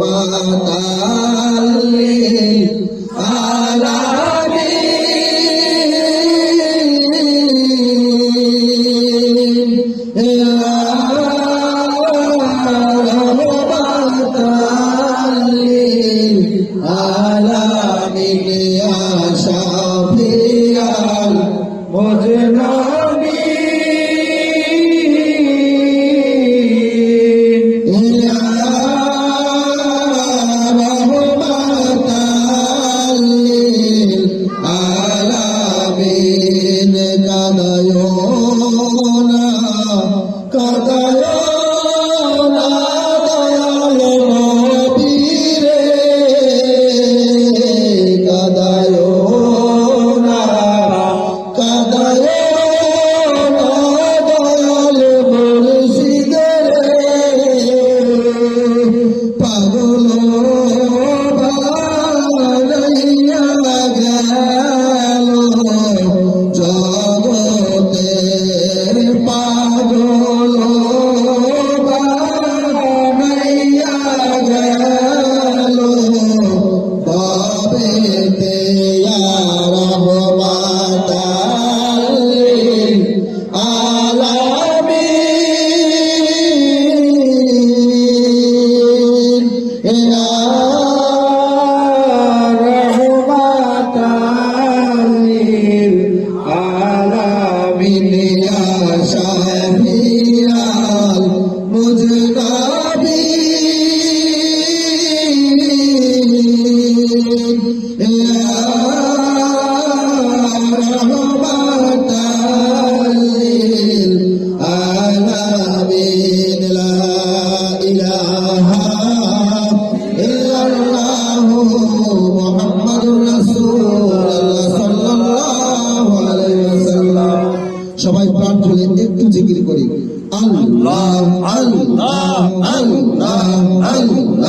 মাতাল। يعلمون العالمين সবাই প্রাণ খুলে একটু জিকির করি আল্লাহ আল্লাহ আল্লাহ আল্লাহ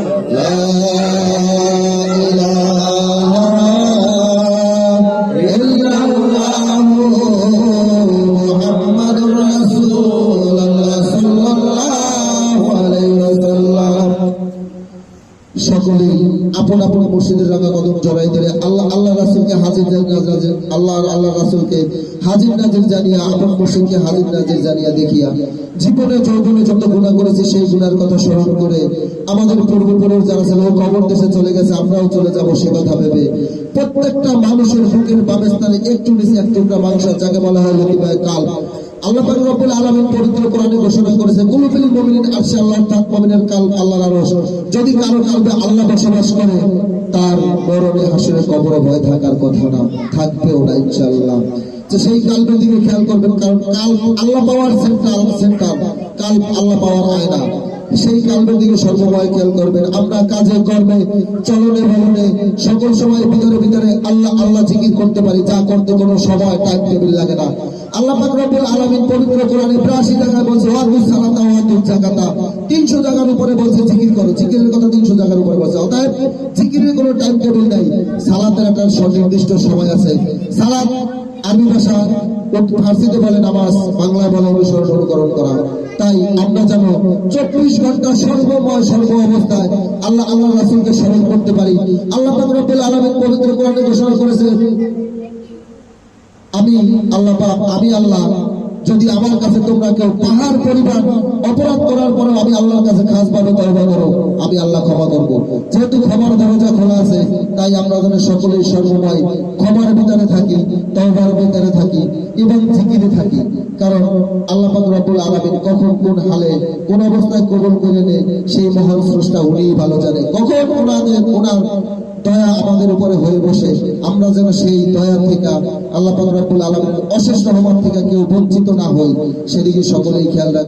সকলেই মসজিদের রাঙা কদম জড়াই ধরে আল্লাহ আল্লাহ রাসুলকে হাজির আল্লাহ আল্লাহ রাসুলকে হাজির নাজির জানিয়া আপন মুর্শিদকে হাজির নাজির জানিয়া দেখিয়া জীবনে যৌবনে যত গুণা করেছি, সেই গুণার কথা স্মরণ করে আমাদের পূর্বপুরুষ যারা ছিল কবর দেশে চলে গেছে, আমরাও চলে যাব, সে কথা ভেবে প্রত্যেকটা মানুষের বুকের বামে স্থানে একটু নিচে এক টুকরা মাংস যাকে বলা হয় লতিবায় কাল। আল্লাহ পাক রব্বুল আলামিন পবিত্র কোরআনে ঘোষণা করেছে কুলুফিল মুমিনিন আরশে আল্লাহ তাক মুমিনের কাল আল্লাহর আরশ। যদি কারও কালবে আল্লাহ বসবাস করে তার মরণে হাসরে কবরে ভয় থাকার কথা না, থাকবেও না ইনশাল্লাহ যে সেই কালবের দিকে খেয়াল করবেন, কারণ কাল আল্লাহ পাওয়ার সেন্টার সেন্টার। কাল আল্লাহ পাওয়ার আয়না। সেই কালবের দিকে সর্বময় খেয়াল করবেন। আমরা কাজে, কর্মে, চলনে বলনে সকল সময় ভিতরে ভিতরে আল্লাহ আল্লাহ জিকির করতে পারি। যা করতে কোনো সময় টাইম টেবিল লাগে না। আল্লাহ পাক রব্বুল পবিত্র কোরআনে 82 টাকায় বলছে ওয়াকুস সালাতা ওয়া তুজ যাকাতা। 300 জায়গার উপরে বলছে, জিকির করো। জিকিরের কথা 300 জায়গার উপরে বলছে। অতএব জিকিরের কোনো টাইম টেবিল নাই। সুনির্দিষ্ট সময় আছে। সালাত আরবি ভাষা ফার্সিতে বলে নামাজ, বাংলায় বলে অনুসরণ, অনুকরণ করা। তাই আমরা যেন চব্বিশ ঘণ্টা সর্বময় সর্ব অবস্থায় আল্লাহ আল্লাহ রাসুলকে স্মরণ করতে পারি। আল্লাহ রব্বুল আলামিন পবিত্র কোরআনে ঘোষণা করেছে আমি আল্লাহ আমি আল্লাহ, যদি আমার কাছে তোমরা কেউ পাহাড় পরিমাণ অপরাধ করার পরেও আমি আল্লাহর কাছে খাস ভাবে তওবা করো, আমি আল্লাহ ক্ষমা করব। যেহেতু তাই আমরা যেন সকলেই সর্বময়, ক্ষমার ভিতরে থাকি, তওবার ভিতরে থাকি এবং জিকিরে থাকি। কারণ আল্লাহ রব্বুল আলামিন কখন কোন হালে, কোন অবস্থায় কবুল করে নে সেই মহান স্রষ্টা উনিই ভালো জানে। কখন ওনাদের ওনার দয়া আমাদের উপরে হয়ে বসে, আমরা যেন সেই দয়া থেকে আল্লাহ রব্বুল আলামিন অশেষ রহমান থেকে কেউ বঞ্চিত না হই, সেদিকে সকলেই খেয়াল রাখি।